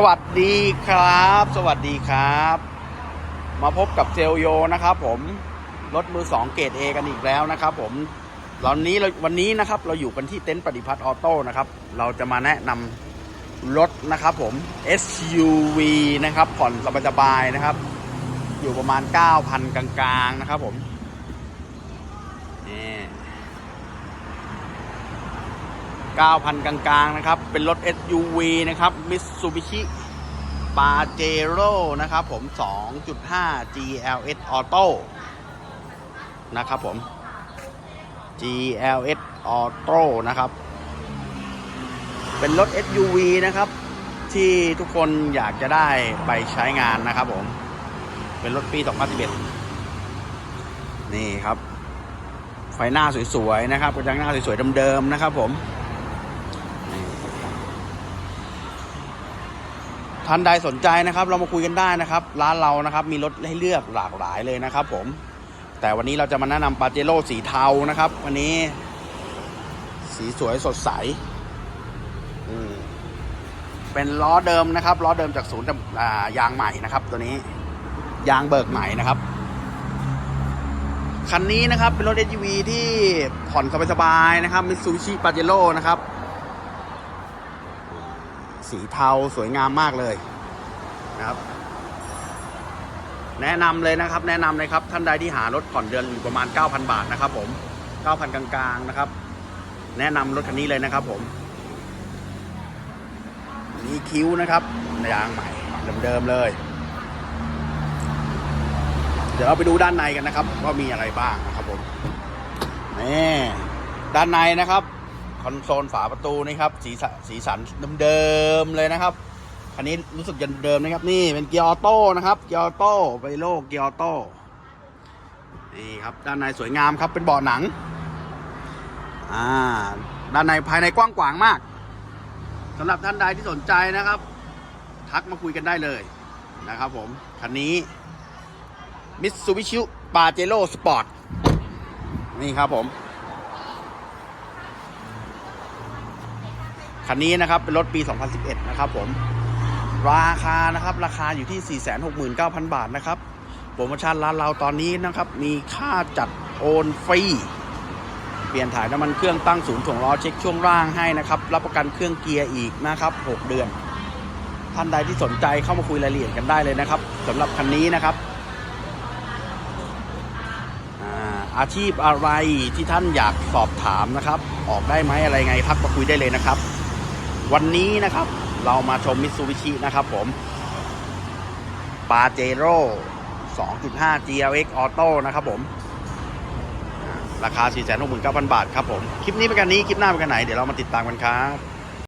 สวัสดีครับ สวัสดีครับ มาพบกับเซลโยนะครับผม รถมือสองเกรด A กันอีกแล้วนะครับผมตอนนี้เราวันนี้นะครับเราอยู่กันที่เต็นท์ปฏิพัฒน์ออโต้นะครับ เราจะมาแนะนำรถนะครับผม SUV นะครับผ่อนสบายๆนะครับ อยู่ประมาณ 9,000 กลางๆนะครับผมนี่ 9,000 กลางๆ นะครับ เป็นรถ SUV นะครับ Mitsubishi Pajero นะครับผม 2.5 GLS Auto นะครับผม GLS Auto นะครับ เป็นรถ SUV นะครับ ที่ทุกคนอยากจะได้ไปใช้งานนะครับผม เป็นรถปี 2011 นี่ครับ ไฟหน้าสวยๆ นะครับกระจังหน้าสวยๆเดิมๆนะครับผม ท่านใดสนใจนะครับ เรามาคุยกันได้นะครับ ร้านเรานะครับ มีรถให้เลือกหลากหลายเลยนะครับ ผม แต่วันนี้เราจะมาแนะนำปาเจโร่สีเทานะครับ วันนี้ สีสวยสดใสเป็นล้อเดิมนะครับล้อเดิมจากศูนย์อ่ยางใหม่นะครับ ตัวนี้ ยางเบิกใหม่นะครับคันนี้นะครับเป็นรถ SUV ที่ผ่อนสบายๆนะครับมิตซูชิปาเจโร่นะครับ สีเทาสวยงามมากเลยนะครับ แนะนำเลยนะครับ แนะนำเลยครับท่านใดที่หารถผ่อนเดือนอยู่ประมาณ 9,000 บาทนะครับ ผม 9,000 กลางๆนะครับ แนะนำรถคันนี้เลยนะครับ ผมมีคิ้วนะครับยางใหม่เดิมๆเลย เดี๋ยวเราไปดูด้านในกันนะครับว่ามีอะไรบ้างนะครับผมนี่ด้านในนะครับ อนโซลฝาประตูนี่ครับสีสีสันเดิมๆเลยนะครับคันนี้รู้สึกยันเดิมนะครับ นี่เป็นเกียร์ออโต้นะครับเกียร์ออโต้ไปโลกเกียร์ออโต้นี่ครับด้านในสวยงามครับเป็นเบาะหนังอ่าด้านในภายในกว้างขวางมากสำหรับท่านใดที่สนใจนะครับ ทักมาคุยกันได้เลยนะครับผมคันนี้ Mitsubishi Pajero Sport นี่ครับผม คันนี้นะครับเป็นรถปี 2011 นะครับผม ราคานะครับราคาอยู่ที่ 469,000 บาทนะครับโปรโมชั่นร้านเราตอนนี้นะครับมีค่าจัดโอนฟรีเปลี่ยนถ่ายน้ำมันเครื่องตั้งศูนย์ถ่วงล้อเช็คช่วงล่างให้นะครับรับประกันเครื่องเกียร์อีกนะครับ 6 เดือน ท่านใดที่สนใจเข้ามาคุยรายละเอียดกันได้เลยนะครับสำหรับคันนี้นะครับอาอาชีพอะไรที่ท่านอยากสอบถามนะครับ ออกได้ไหมอะไรไงทักมาคุยได้เลยนะครับ วันนี้นะครับเรามาชมมิตซูบิชินะครับผมปาเจโร่2.5 GLX Auto นะครับผม ราคา 469,000 บาทครับผม คลิปนี้เป็นกันนี้ คลิปหน้าเป็นกันไหน เดี๋ยวเรามาติดตามกันครับ